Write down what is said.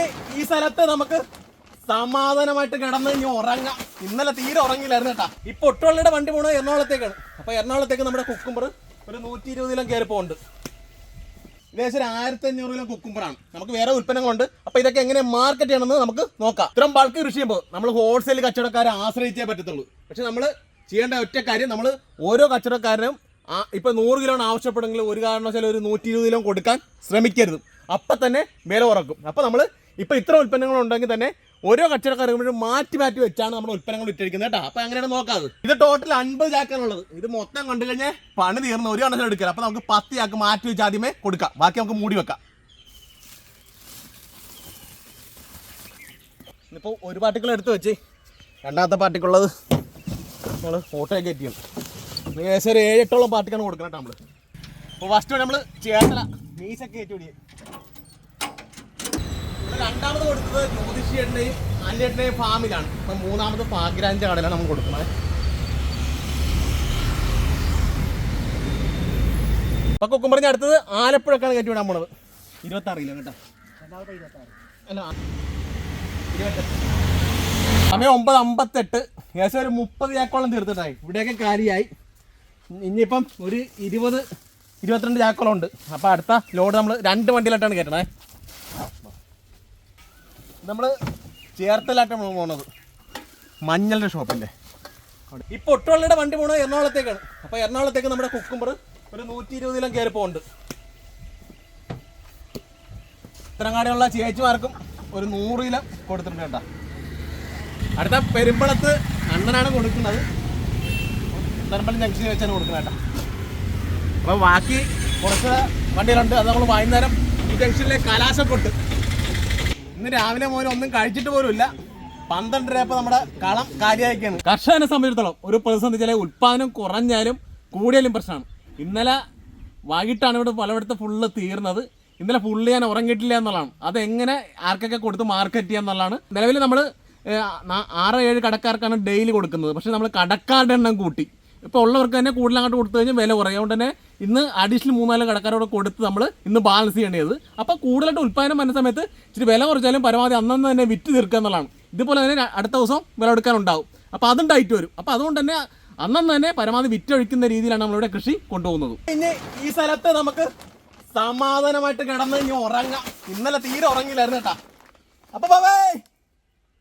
ഇനി ഈ സ്ഥലത്ത് നമുക്ക് സമാധാനമായിട്ട് കിടന്ന് ഇനി ഉറങ്ങാം. ഇന്നലെ തീരെ ഉറങ്ങില്ലായിരുന്നു കേട്ടാ. ഇപ്പൊ ഒട്ടുള്ളിയുടെ വണ്ടി പോണത് എറണാകുളത്തേക്കാണ്. അപ്പൊ എറണാകുളത്തേക്ക് നമ്മുടെ കുക്കുമ്പർ ഒരു നൂറ്റി ഇരുപത് കിലോ കയറി പോകുന്നുണ്ട് ഏകദേശം ഒരു ആയിരത്തി അഞ്ഞൂറ് കിലോ കുക്കുമ്പറാണ്. നമുക്ക് വേറെ ഉൽപ്പന്നങ്ങളുണ്ട്. അപ്പൊ ഇതൊക്കെ എങ്ങനെ മാർക്കറ്റ് ചെയ്യണമെന്ന് നമുക്ക് നോക്കാം. ഇത്രയും ബൾക്ക് കൃഷി ചെയ്യുമ്പോൾ നമ്മൾ ഹോൾസെയിൽ കച്ചവടക്കാരെ ആശ്രയിച്ചേ പറ്റത്തുള്ളൂ. പക്ഷെ നമ്മൾ ചെയ്യേണ്ട ഒറ്റ കാര്യം നമ്മൾ ഓരോ കച്ചവടക്കാരനും ഇപ്പൊ നൂറ് കിലോ ആവശ്യപ്പെടുമെങ്കിൽ ഒരു കാരണവശാലും ഒരു നൂറ്റി ഇരുപത് കിലോ കൊടുക്കാൻ ശ്രമിക്കരുത്. അപ്പൊ തന്നെ വില ഉറക്കും. അപ്പൊ നമ്മൾ ഇപ്പൊ ഇത്ര ഉൽപ്പന്നങ്ങൾ ഉണ്ടെങ്കിൽ തന്നെ ഓരോ കച്ചവടക്കാരും മാറ്റി മാറ്റി വെച്ചാണ് നമ്മുടെ ഉൽപ്പന്നങ്ങൾ ഇട്ടിരിക്കുന്നത് കേട്ടോ. അപ്പം അങ്ങനെയാണ് നോക്കാത് ഇത് ടോട്ടൽ അൻപത് ചാക്കാണുള്ളത് ഇത് മൊത്തം കണ്ടു കഴിഞ്ഞാൽ പണി തീർന്ന് ഒരു കണക്കിൽ എടുക്കുക. അപ്പോൾ നമുക്ക് പത്ത് ചാക്ക് മാറ്റി വെച്ച് ആദ്യമേ കൊടുക്കാം. ബാക്കി നമുക്ക് മൂടി വെക്കാം. ഇന്നിപ്പോൾ ഒരു പാർട്ടിക്കിൾ എടുത്ത് വെച്ച്. രണ്ടാമത്തെ പാർട്ടിക്കുള്ളത് നമ്മൾ ഓട്ടോയെ കയറ്റിയാണ് ഏകദേശം ഒരു ഏഴ് എട്ടോളം പാർട്ടിക്കാണ് കൊടുക്കണം നമ്മൾ അപ്പോൾ ഫസ്റ്റ് നമ്മൾ ചേർത്തല. മീസൊക്കെ കയറ്റി രണ്ടാമത് കൊടുത്തത് ജ്യോതിഷിയുടെയും ആന്റിയുടെയും ഫാമിലാണ്. അപ്പം മൂന്നാമത് ഭാഗ്യരാജന്റെ കടലാണ് നമ്മൾ കൊടുക്കുന്നത്. അപ്പൊ കുക്കും പറഞ്ഞ അടുത്തത് ആലപ്പുഴക്കാണ് കയറ്റി വിടാൻ പോണത്. ഇരുപത്താറ് കിലോ കേട്ടോ? അല്ല സമയം ഒമ്പത് അമ്പത്തെട്ട്. ഏകദേശം ഒരു മുപ്പത് ചാക്കോളം തീർത്തിട്ടായി. ഇവിടെയൊക്കെ കാലിയായി. ഇനിയിപ്പം ഒരു ഇരുപത് ഇരുപത്തിരണ്ട് ചാക്കോളം ഉണ്ട്. അപ്പോൾ അടുത്ത ലോഡ് നമ്മൾ രണ്ട് വണ്ടിയിലായിട്ടാണ് കയറ്റണേ. നമ്മൾ ചേർത്തലായിട്ട് നമ്മൾ പോണത് മഞ്ഞളുടെ ഷോപ്പല്ലേ? ഇപ്പോൾ ഒട്ടുള്ളിയുടെ വണ്ടി പോണത് എറണാകുളത്തേക്കാണ്. അപ്പോൾ എറണാകുളത്തേക്ക് നമ്മുടെ കുക്കുമ്പർ ഒരു നൂറ്റി ഇരുപത് കിലോ കയറി പോകുന്നുണ്ട് ഇത്രങ്ങാടിയുള്ള ചേച്ചിമാർക്കും ഒരു നൂറ് കിലോ കൊടുത്തിട്ടുണ്ട് കേട്ടോ. അടുത്ത പെരുമ്പളത്ത് അണ്ണനാണ് കൊടുക്കുന്നത്. പെരുമ്പളം ജംഗ്ഷനിൽ വെച്ചാണ് കൊടുക്കുന്നത് കേട്ടോ. അപ്പോൾ ബാക്കി കുറച്ച് വണ്ടികളുണ്ട്. അത് നമ്മൾ വൈകുന്നേരം ഈ ജംഗ്ഷനിലെ കലാശക്കൊട്ട് ഇന്ന് രാവിലെ മോനെ ഒന്നും കഴിച്ചിട്ട് പോലുമില്ല. പന്ത്രണ്ടരയപ്പോൾ നമ്മുടെ കളം കാര്യമാക്കിയാണ് കർഷകനെ സംബന്ധിച്ചിടത്തോളം ഒരു പ്രതിസന്ധി ചില ഉൽപ്പാദനം കുറഞ്ഞാലും കൂടിയാലും പ്രശ്നമാണ്. ഇന്നലെ വൈകിട്ടാണ് ഇവിടെ പലയിടത്ത് ഫുള്ള് തീർന്നത്. ഇന്നലെ ഫുള്ള് ഞാൻ ഉറങ്ങിയിട്ടില്ല എന്നുള്ളതാണ്. അതെങ്ങനെ ആർക്കൊക്കെ കൊടുത്ത് മാർക്കറ്റ് ചെയ്യുക എന്നുള്ളതാണ്. നിലവിൽ നമ്മൾ ആറ് ഏഴ് കടക്കാർക്കാണ് ഡെയിലി കൊടുക്കുന്നത്. പക്ഷേ നമ്മൾ കടക്കാരുടെ എണ്ണം കൂട്ടി. ഇപ്പോൾ ഉള്ളവർക്ക് തന്നെ കൂടുതൽ അങ്ങോട്ട് കൊടുത്തു കഴിഞ്ഞാൽ വില കുറയും. അതുകൊണ്ട് തന്നെ ഇന്ന് അഡീഷണൽ മൂന്നാൽ കടക്കാരോട് കൊടുത്ത് നമ്മൾ ഇന്ന് ബാലൻസ് ചെയ്യേണ്ടത്. അപ്പോൾ കൂടുതലായിട്ട് ഉൽപ്പാദനം വരുന്ന സമയത്ത് ഇച്ചിരി വില കുറച്ചാലും പരമാവധി അന്നന്ന് തന്നെ വിറ്റ് തീർക്കുക എന്നുള്ളതാണ്. ഇതുപോലെ തന്നെ അടുത്ത ദിവസം വില എടുക്കാനുണ്ടാവും അപ്പോൾ അതും ഡൈറ്റ് വരും. അപ്പോൾ അതുകൊണ്ട് തന്നെ അന്നന്ന് തന്നെ പരമാവധി വിറ്റൊഴിക്കുന്ന രീതിയിലാണ് നമ്മളിവിടെ കൃഷി കൊണ്ടുപോകുന്നത്. പിന്നെ ഈ സ്ഥലത്ത് നമുക്ക് സമാധാനമായിട്ട് കിടന്ന് ഇനി ഉറങ്ങാം. ഇന്നലെ തീരെ ഉറങ്ങിയില്ലായിരുന്നു കേട്ടാ. അപ്പൊ ബൈ